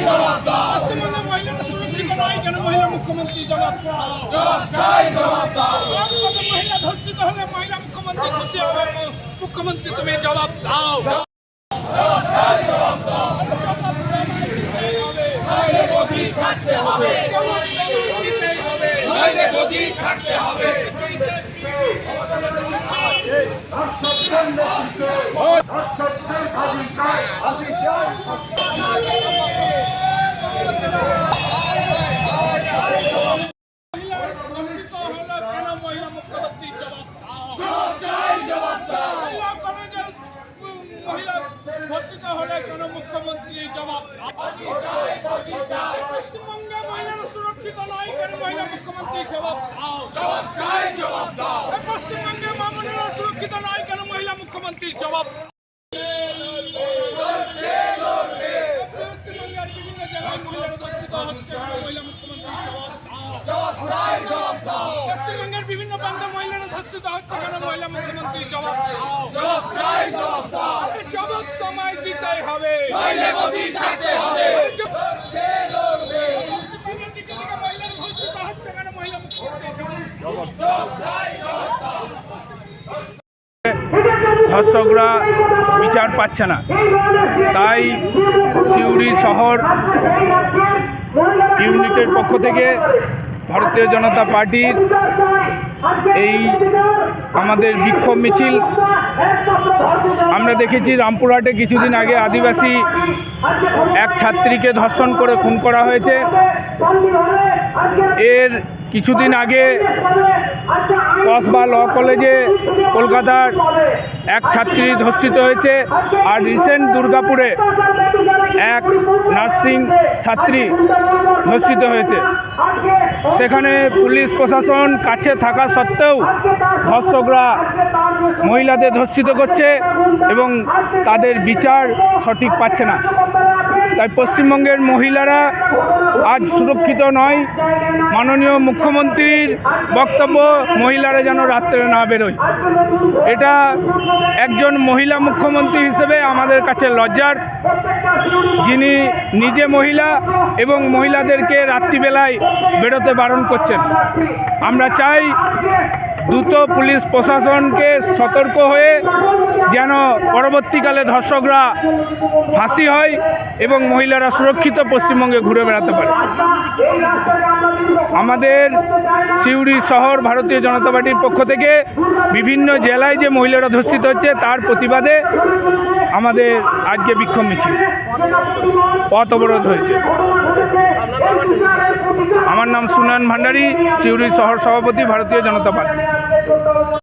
পশ্চিমবঙ্গে মহিলারা সুরক্ষিত নয় কেন মহিলা মুখ্যমন্ত্রী জবাব মহিলা ধর্ষিত হলে মহিলা মুখ্যমন্ত্রী খুশি হবে? মুখ্যমন্ত্রী তুমি জবাব দাও। দিতেই হবে। মহিলা কেন মহিলা মুখ্যমন্ত্রী জবাব দাও। মহিলা কলেজের মহিলা ধর্ষিত হলে কেন মুখ্যমন্ত্রী জবাব? পশ্চিমবঙ্গে মহিলারা সুরক্ষিত নয় কেন মহিলা মুখ্যমন্ত্রী জবাব দাও? এই পশ্চিমবঙ্গে মামুনেরা সুরক্ষিত নয় কেন মহিলা মুখ্যমন্ত্রী জবাব পশ্চিমবঙ্গের বিভিন্ন জেলায় মহিলারা ধর্ষিত হচ্ছে মহিলা মুখ্যমন্ত্রী জবাব দাও। পশ্চিমবঙ্গের বিভিন্ন প্রান্তে মহিলারা ধর্ষিত হচ্ছে কেন? মহিলা মুখ্যমন্ত্রী জবাব দাও। এই জবাব তোমায় দিতেই হবে। পশ্চিমবঙ্গের দিকে দিকে মহিলারা ধর্ষিত হচ্ছে কেন? মহিলা মুখ্যমন্ত্রী ধর্ষকরা বিচার পাচ্ছে না। তাই সিউড়ি শহর ইউনিটের পক্ষ থেকে ভারতীয় জনতা পার্টির এই আমাদের বিক্ষোভ মিছিল, আমরা দেখেছি রামপুরহাটে কিছুদিন আগে আদিবাসী এক ছাত্রীকে ধর্ষণ করে খুন করা হয়েছে। এর কিছুদিন আগে কসবা ল কলেজে কলকাতার এক ছাত্রী ধর্ষিত হয়েছে আর রিসেন্ট দুর্গাপুরে এক নার্সিং ছাত্রী ধর্ষিত হয়েছে। সেখানে পুলিশ প্রশাসন কাছে থাকা সত্ত্বেও ধর্ষকরা মহিলাদের ধর্ষিত করছে এবং তাদের বিচার সঠিক পাচ্ছে না। তাই পশ্চিমবঙ্গের মহিলারা আজ সুরক্ষিত নয়। মাননীয় মুখ্যমন্ত্রীর বক্তব্য, মহিলারা যেন রাত্রে না বেরোয়। এটা একজন মহিলা মুখ্যমন্ত্রী হিসেবে আমাদের কাছে লজ্জার। যিনি নিজে মহিলা এবং মহিলাদেরকে রাত্রিবেলায় বেরোতে বারণ করছেন। আমরা চাই দ্রুত পুলিশ প্রশাসনকে সতর্ক হয়ে যেন পরবর্তীকালে ধর্ষকরা ফাঁসি হয় এবং মহিলারা সুরক্ষিত পশ্চিমবঙ্গে ঘুরে বেড়াতে পারে। আমাদের সিউড়ি শহর ভারতীয় জনতা পার্টির পক্ষ থেকে বিভিন্ন জেলায় যে মহিলারা ধর্ষিত হচ্ছে, তার প্রতিবাদে আমাদের আজকে বিক্ষোভ মিছিল। পথ অবরোধ হয়েছে। আমার নাম সুনয়ন ভান্ডারী, সিউড়ি শহর সভাপতি, ভারতীয় জনতা পার্টি।